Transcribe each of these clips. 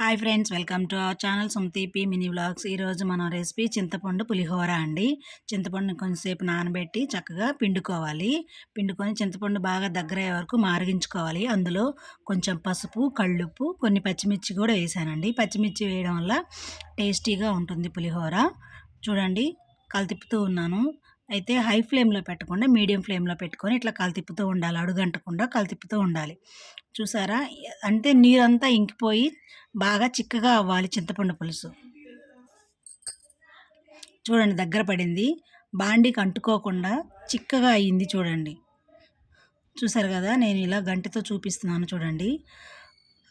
Hi friends welcome to our channel సుమతీపి mini vlogs. ఈరోజు మన recipe చింతపండు పులిహోర అండి. చింతపండుని కొంచెంసేపు నానబెట్టి చక్కగా పిండుకోవాలి. పిండుకొని చింతపండు బాగా దగ్గర అయ్యే వరకు మారిగించుకోవాలి. అందులో కొంచెం పసుపు కళ్ళుప్పు కొన్ని పచ్చిమిర్చి కూడా వేసానండి. పచ్చిమిర్చి వేయడం వల్ల టేస్టీగా ఉంటుంది పులిహోర. చూడండి కలితిప్పుతూ ఉన్నాను. అయితే హై ఫ్లేమ్లో పెట్టకుండా మీడియం ఫ్లేమ్లో పెట్టుకొని ఇట్లా కలతిప్పుతూ ఉండాలి. అడుగంటకుండా కలతిప్పుతూ ఉండాలి. చూసారా? అంటే నీరంతా ఇంకిపోయి బాగా చిక్కగా అవ్వాలి చింతపండు పులుసు. చూడండి దగ్గర పడింది. బాండీకి అంటుకోకుండా చిక్కగా అయ్యింది చూడండి. చూసారు కదా? నేను ఇలా గంటతో చూపిస్తున్నాను చూడండి.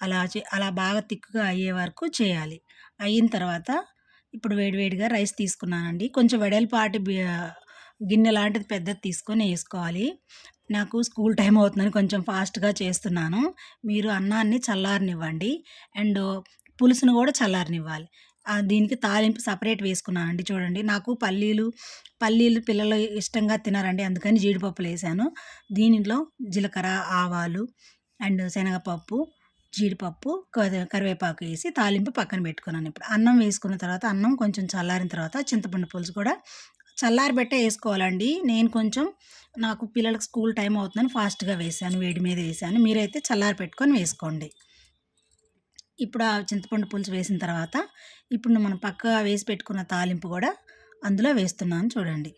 అలా అలా బాగా తిక్కుగా అయ్యే వరకు చేయాలి. అయిన తర్వాత ఇప్పుడు వేడివేడిగా రైస్ తీసుకున్నానండి. కొంచెం వెడల్పాటి గిన్నె లాంటిది పెద్దది తీసుకొని వేసుకోవాలి. నాకు స్కూల్ టైం అవుతుందని కొంచెం ఫాస్ట్గా చేస్తున్నాను. మీరు అన్నాన్ని చల్లారనివ్వండి. అండ్ పులుసును కూడా చల్లారనివ్వాలి. దీనికి తాలింపు సపరేట్ వేసుకున్నానండి. చూడండి నాకు పల్లీలు పల్లీలు పిల్లలు ఇష్టంగా తినారండి. అందుకని జీడిపప్పులు వేసాను. దీనిలో జీలకర్ర ఆవాలు అండ్ శనగపప్పు జీడిపప్పు కరివేపాకు వేసి తాలింపు పక్కన పెట్టుకున్నాను. ఇప్పుడు అన్నం వేసుకున్న తర్వాత అన్నం కొంచెం చల్లారిన తర్వాత చింతపండు పులుసు కూడా చల్లారబెట్టే వేసుకోవాలండి నేను కొంచెం నాకు పిల్లలకు స్కూల్ టైం అవుతుందని ఫాస్ట్గా వేసాను వేడి మీద వేసాను. మీరైతే చల్లారి పెట్టుకొని వేసుకోండి. ఇప్పుడు ఆ చింతపండు పులుసు వేసిన తర్వాత ఇప్పుడు మనం పక్కగా వేసి పెట్టుకున్న తాలింపు కూడా అందులో వేస్తున్నాను చూడండి.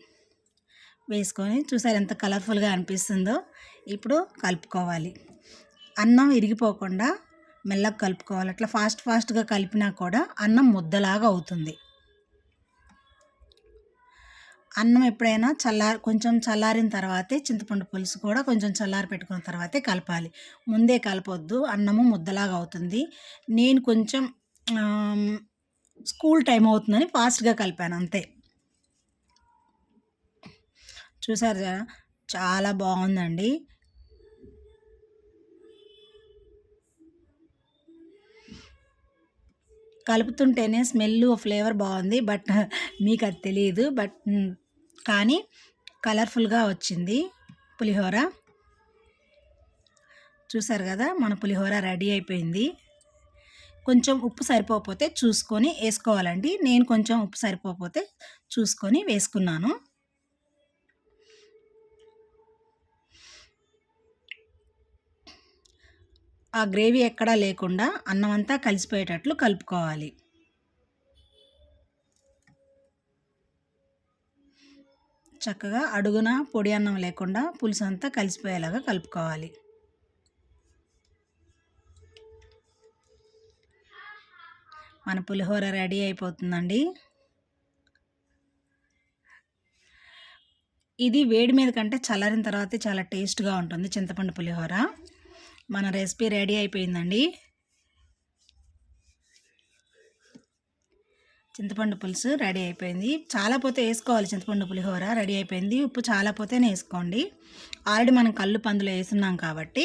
వేసుకొని చూసారు ఎంత కలర్ఫుల్గా అనిపిస్తుందో? ఇప్పుడు కలుపుకోవాలి. అన్నం ఇరిగిపోకుండా మెల్లగా కలుపుకోవాలి. అట్లా ఫాస్ట్ ఫాస్ట్గా కలిపినా కూడా అన్నం ముద్దలాగా అవుతుంది. అన్నం ఎప్పుడైనా చల్లారి కొంచెం చల్లారిన తర్వాతే చింతపండు పులుసు కూడా కొంచెం చల్లారి పెట్టుకున్న తర్వాతే కలపాలి. ముందే కలపొద్దు. అన్నము ముద్దలాగా అవుతుంది. నేను కొంచెం స్కూల్ టైం అవుతుందని ఫాస్ట్గా కలిపాను అంతే. చూసారు కదా? చాలా బాగుందండి. కలుపుతుంటేనే స్మెల్ ఫ్లేవర్ బాగుంది. బట్ మీకు అది తెలియదు బట్ కానీ కలర్ఫుల్గా వచ్చింది పులిహోర. చూసారు కదా మన పులిహోర రెడీ అయిపోయింది. కొంచెం ఉప్పు సరిపోకపోతే చూసుకొని వేసుకోవాలండి. నేను కొంచెం ఉప్పు సరిపోకపోతే చూసుకొని వేసుకున్నాను. ఆ గ్రేవీ ఎక్కడా లేకుండా అన్నం అంతా కలిసిపోయేటట్లు కలుపుకోవాలి. చక్కగా అడుగున పొడి అన్నం లేకుండా పులుసు అంతా కలిసిపోయేలాగా కలుపుకోవాలి. మన పులిహోర రెడీ అయిపోతుందండి. ఇది వేడి మీద కంటే చల్లారిన తర్వాతే చాలా టేస్ట్గా ఉంటుంది చింతపండు పులిహోర. మన రెసిపీ రెడీ అయిపోయిందండి. చింతపండు పులుసు రెడీ అయిపోయింది. చాలా పోతే వేసుకోవాలి చింతపండు పులిహోర రెడీ అయిపోయింది. ఉప్పు చాలా పోతేనే వేసుకోండి. ఆల్రెడీ మనం కళ్ళు పందులో వేసున్నాం కాబట్టి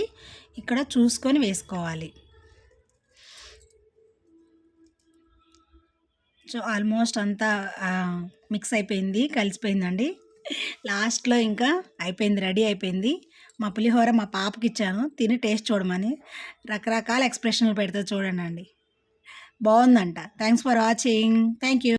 ఇక్కడ చూసుకొని వేసుకోవాలి. సో ఆల్మోస్ట్ అంతా మిక్స్ అయిపోయింది కలిసిపోయిందండి. లాస్ట్లో ఇంకా అయిపోయింది రెడీ అయిపోయింది. మా పులిహోర మా పాపకి ఇచ్చాను. తిని టేస్ట్ చూడమని. రకరకాల ఎక్స్ప్రెషన్లు పెడితే చూడండి అండి. బాగుందంట. Thanks for watching thank you